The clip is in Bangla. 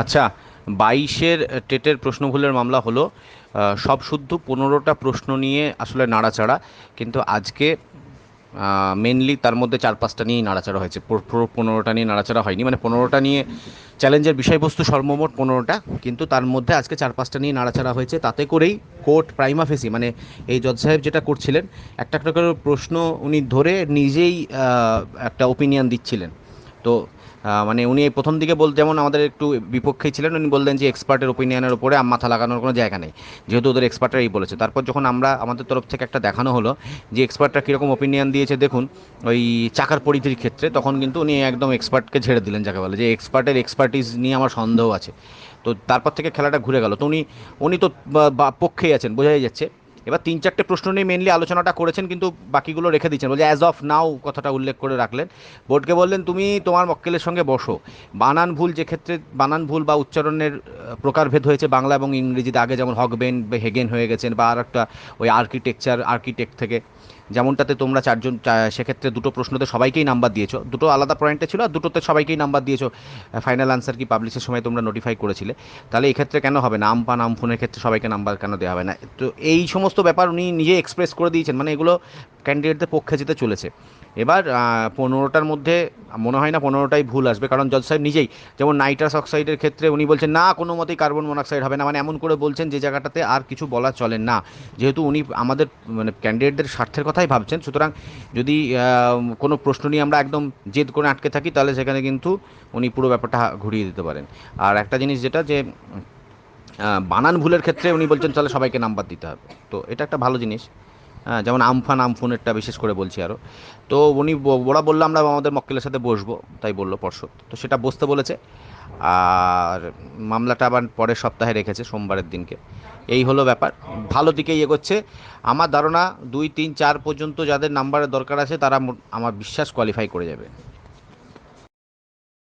আচ্ছা বাইশের টেটের প্রশ্ন ভুলের মামলা হলো সব শুদ্ধ পনেরোটা প্রশ্ন নিয়ে আসলে নাড়াচাড়া, কিন্তু আজকে মেনলি তার মধ্যে চার পাঁচটা নিয়েই নাড়াচাড়া হয়েছে। পনেরোটা নিয়ে নাড়াচাড়া হয়নি মানে পনেরোটা নিয়ে চ্যালেঞ্জের বিষয়বস্তু সর্বমোট পনেরোটা, কিন্তু তার মধ্যে আজকে চার পাঁচটা নিয়ে নাড়াচাড়া হয়েছে, তাতে করেই কোর্ট প্রাইমা ফেসি মানে এই জজ সাহেব যেটা করছিলেন, একটা একটা করে প্রশ্ন উনি ধরে নিজেই একটা ওপিনিয়ন দিচ্ছিলেন। তো মানে উনি এই প্রথম দিকে বল যেমন আমাদের একটু বিপক্ষেই ছিলেন, উনি বললেন যে এক্সপার্টের ওপিনিয়নের উপরে মাথা লাগানোর কোনো জায়গা নেই। যেহেতু ওদের এক্সপার্টরা এই বলেছে। তারপর যখন আমরা, আমাদের তরফ থেকে একটা দেখানো হলো যে এক্সপার্টরা কীরকম ওপিনিয়ন দিয়েছে, দেখুন, ওই চাকার পরিধির ক্ষেত্রে তখন কিন্তু উনি একদম এক্সপার্টকে ঝেড়ে দিলেন যাকে বলে যে এক্সপার্টের এক্সপার্টিস নিয়ে আমার সন্দেহ আছে। তো তারপর থেকে খেলাটা ঘুরে গেল। তো উনি উনি তো পক্ষেই আছেন, বোঝাই যাচ্ছে। এবার তিন চারটে প্রশ্ন নিয়ে মেনলি আলোচনাটা করেছেন, কিন্তু বাকিগুলো রেখে দিচ্ছেন। বলছে অ্যাজ অফ নাও কথাটা উল্লেখ করে রাখলেন। বোর্ডকে বললেন, তুমি তোমার মক্কেলের সঙ্গে বসো। বানান ভুল যে ক্ষেত্রে, বানান ভুল বা উচ্চারণের প্রকারভেদ হয়েছে বাংলা এবং ইংরেজিতে। আগে যেমন হকবেন বা হেগেন হয়ে গেছেন বা আর একটা ওই আর্কিটেকচার আর্কিটেক্ট থেকে। যেমনটাতে তোমরা চারজন সেক্ষেত্রে দুটো প্রশ্নতে সবাইকেই নাম্বার দিয়েছ। দুটো আলাদা পয়েন্টে ছিল আর দুটোতে সবাইকেই নাম্বার দিয়েছ। ফাইনাল আনসার কি পাবলিশের সময় তোমরা নোটিফাই করেছিলে। তাহলে এক্ষেত্রে কেন হবে না? আমপা নাম ফোনের ক্ষেত্রে সবাইকে নাম্বার কেন দেওয়া হবে না? তো এই সমস্ত ব্যাপার উনি নিজে এক্সপ্রেস করে দিয়েছেন। মানে এগুলো ক্যান্ডিডেটদের পক্ষে যেতে চলেছে। এবার পনেরোটার মধ্যে, মনে হয় না পনেরোটাই ভুল আসবে, কারণ জজ সাহেব নিজেই, যেমন নাইট্রাস অক্সাইডের ক্ষেত্রে উনি বলছেন, না, কোনো মতেই কার্বন মনোক্সাইড হবে না। মানে এমন করে বলছেন যে জায়গাটাতে আর কিছু বলা চলে না। যেহেতু উনি আমাদের মানে ক্যান্ডিডেটদের স্বার্থের কথাই ভাবছেন, সুতরাং যদি কোনো প্রশ্ন নিয়ে আমরা একদম জেদ করে আটকে থাকি, তাহলে সেখানে কিন্তু উনি পুরো ব্যাপারটা ঘুরিয়ে দিতে পারেন। আর একটা জিনিস যেটা, যে বানান ভুলের ক্ষেত্রে উনি বলছেন, তাহলে সবাইকে নাম্বার দিতে হবে। তো এটা একটা ভালো জিনিস। যেমন আমফান, আমফুনেরটা বিশেষ করে বলছি আরও তো উনি ওরা বলল আমরা আমাদের মক্কেলের সাথে বসবো, তাই বলল পর্ষদ। তো সেটা বসতে বলেছে। আর মামলাটা আবার পরের সপ্তাহে রেখেছে, সোমবারের দিনকে। এই হলো ব্যাপার। ভালো দিকেই এগোচ্ছে। আমার ধারণা দুই, তিন, চার পর্যন্ত যাদের নাম্বারের দরকার আছে, তারা আমার বিশ্বাস কোয়ালিফাই করে যাবে।